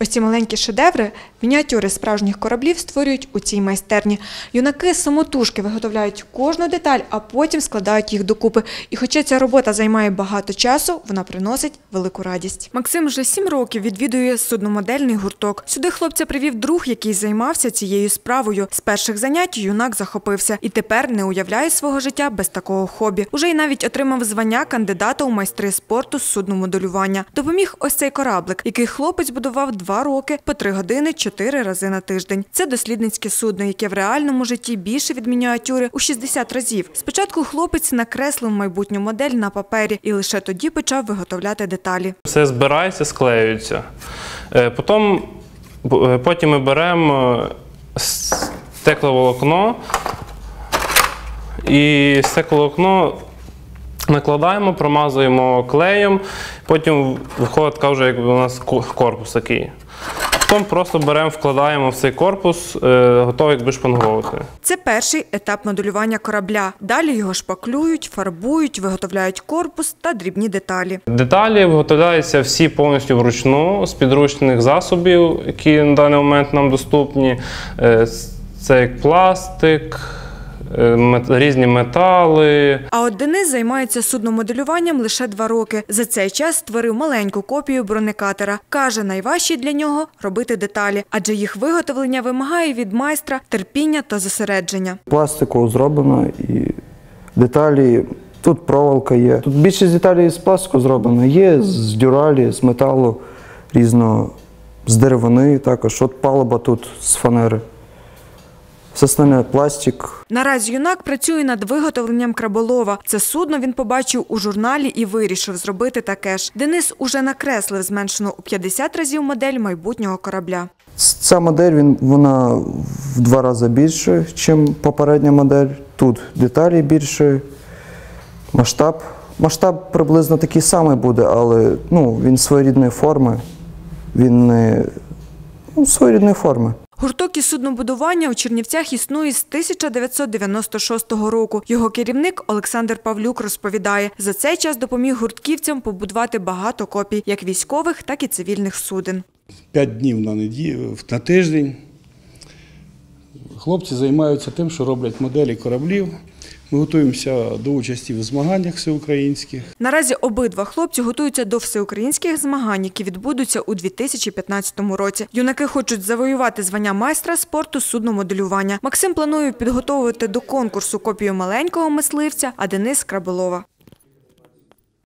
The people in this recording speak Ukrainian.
Ось ці маленькі шедеври, мініатюри справжніх кораблів створюють у цій майстерні. Юнаки самотужки виготовляють кожну деталь, а потім складають їх докупи. І хоча ця робота займає багато часу, вона приносить велику радість. Максим вже сім років відвідує судномодельний гурток. Сюди хлопця привів друг, який займався цією справою. З перших занять юнак захопився і тепер не уявляє свого життя без такого хобі. Уже й навіть отримав звання кандидата у майстри спорту з судномоделювання. Допоміг ось цей кораблик, який хлопець будував два роки по три години чотири рази на тиждень. Це дослідницьке судно, яке в реальному житті більше від мініатюри у 60 разів. Спочатку хлопець накреслив майбутню модель на папері і лише тоді почав виготовляти деталі. Все збирається, склеюється. Е, Потім, е, потім ми беремо е, стекловолокно і стекловолокно накладаємо, промазуємо клеєм, потім виходить така вже якби у нас корпус такий. Потім просто беремо, вкладаємо в цей корпус, е, готовий якби шпангувати. Це перший етап моделювання корабля. Далі його шпаклюють, фарбують, виготовляють корпус та дрібні деталі. Деталі виготовляються всі повністю вручну з підручних засобів, які на даний момент нам доступні. Е, Це як пластик, різні метали. А от Денис займається судномоделюванням лише два роки. За цей час створив маленьку копію бронекатера. Каже, найважче для нього робити деталі, адже їх виготовлення вимагає від майстра терпіння та зосередження. пластику зроблено і деталі. Тут проволока є. Тут більшість деталей з пластику зроблено. Є з дюралі, з металу різного, з деревини також. От палуба тут з фанери. Остальне пластик. Наразі юнак працює над виготовленням краболова. Це судно він побачив у журналі і вирішив зробити таке ж. Денис уже накреслив зменшену у 50 разів модель майбутнього корабля. Ця модель він, вона в два рази більша, ніж попередня модель. Тут деталі більше, масштаб. Масштаб приблизно такий самий буде, але ну, він своєрідної форми. Він не ну, своєрідної форми. Гурток із суднобудування у Чернівцях існує з 1996 року. Його керівник Олександр Павлюк розповідає, за цей час допоміг гуртківцям побудувати багато копій як військових, так і цивільних суден. П'ять днів на неділю, на тиждень. Хлопці займаються тим, що роблять моделі кораблів. Ми готуємося до участі в змаганнях всеукраїнських. Наразі обидва хлопці готуються до всеукраїнських змагань, які відбудуться у 2015 році. Юнаки хочуть завоювати звання майстра спорту судномоделювання. Максим планує підготовити до конкурсу копію маленького мисливця, а Денис Краболова.